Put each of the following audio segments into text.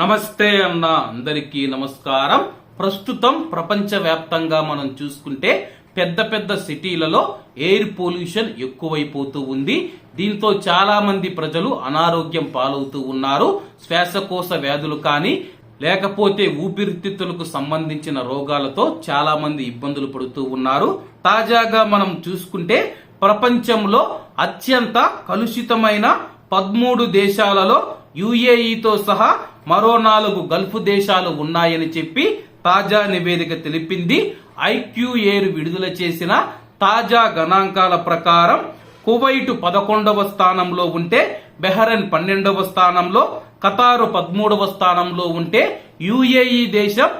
నమస్తే అన్న అందరికీ నమస్కారం. ప్రస్తుతం ప్రపంచవ్యాప్తంగా మనం చూసుకుంటే పెద్ద పెద్ద సిటీలలో ఎయిర్ పొల్యూషన్ ఎక్కువైపోతూ ఉంది. దీంతో చాలా మంది ప్రజలు అనారోగ్యం పాలవుతూ ఉన్నారు. శ్వాసకోశ వ్యాధులు కానీ లేకపోతే ఊపిరితిత్తులకు సంబంధించిన రోగాలతో చాలా మంది ఇబ్బందులు పడుతూ ఉన్నారు. తాజాగా మనం చూసుకుంటే ప్రపంచంలో అత్యంత కలుషితమైన పదమూడు దేశాలలో యుఏఈతో సహా మరో నాలుగు గల్ఫ్ దేశాలు ఉన్నాయని చెప్పి తాజా నివేదిక తెలిపింది. ఐక్యూఏర్ విడుదల చేసిన తాజా గణాంకాల ప్రకారం కువైట్ పదకొండవ స్థానంలో ఉంటే బెహరన్ పన్నెండవ స్థానంలో ఖతారు పదమూడవ స్థానంలో ఉంటే యుఏఈ దేశం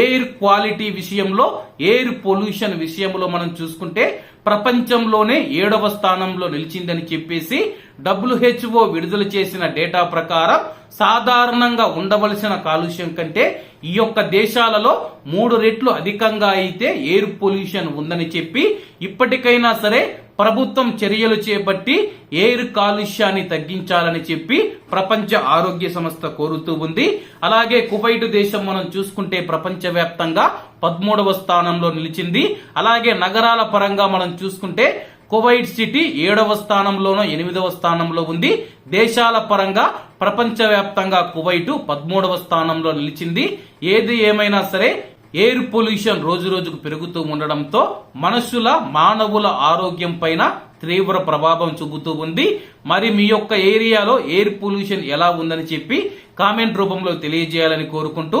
ఎయిర్ క్వాలిటీ విషయంలో ఎయిర్ పొల్యూషన్ విషయంలో మనం చూసుకుంటే ప్రపంచంలోనే ఏడవ స్థానంలో నిలిచిందని చెప్పేసి డబ్ల్యూహెచ్ఓ విడుదల చేసిన డేటా ప్రకారం సాధారణంగా ఉండవలసిన కాలుష్యం కంటే ఈ యొక్క దేశాలలో మూడు రెట్లు అధికంగా అయితే ఎయిర్ పొల్యూషన్ ఉందని చెప్పి ఇప్పటికైనా సరే ప్రభుత్వం చర్యలు చేపట్టి ఎయిర్ కాలుష్యాన్ని తగ్గించాలని చెప్పి ప్రపంచ ఆరోగ్య సంస్థ కోరుతూ ఉంది. అలాగే కువైట్ దేశం మనం చూసుకుంటే ప్రపంచవ్యాప్తంగా పదమూడవ స్థానంలో నిలిచింది. అలాగే నగరాల పరంగా మనం చూసుకుంటే కువైట్ సిటీ ఏడవ స్థానంలోనో ఎనిమిదవ స్థానంలో ఉంది. దేశాల పరంగా ప్రపంచవ్యాప్తంగా కువైటు పదమూడవ స్థానంలో నిలిచింది. ఏది ఏమైనా సరే ఎయిర్ పొల్యూషన్ రోజు రోజుకు పెరుగుతూ ఉండడంతో మనుషుల మానవుల ఆరోగ్యం పైన తీవ్ర ప్రభావం చూపుతూ ఉంది. మరి మీ యొక్క ఏరియాలో ఎయిర్ పొల్యూషన్ ఎలా ఉందని చెప్పి కామెంట్ రూపంలో తెలియజేయాలని కోరుకుంటూ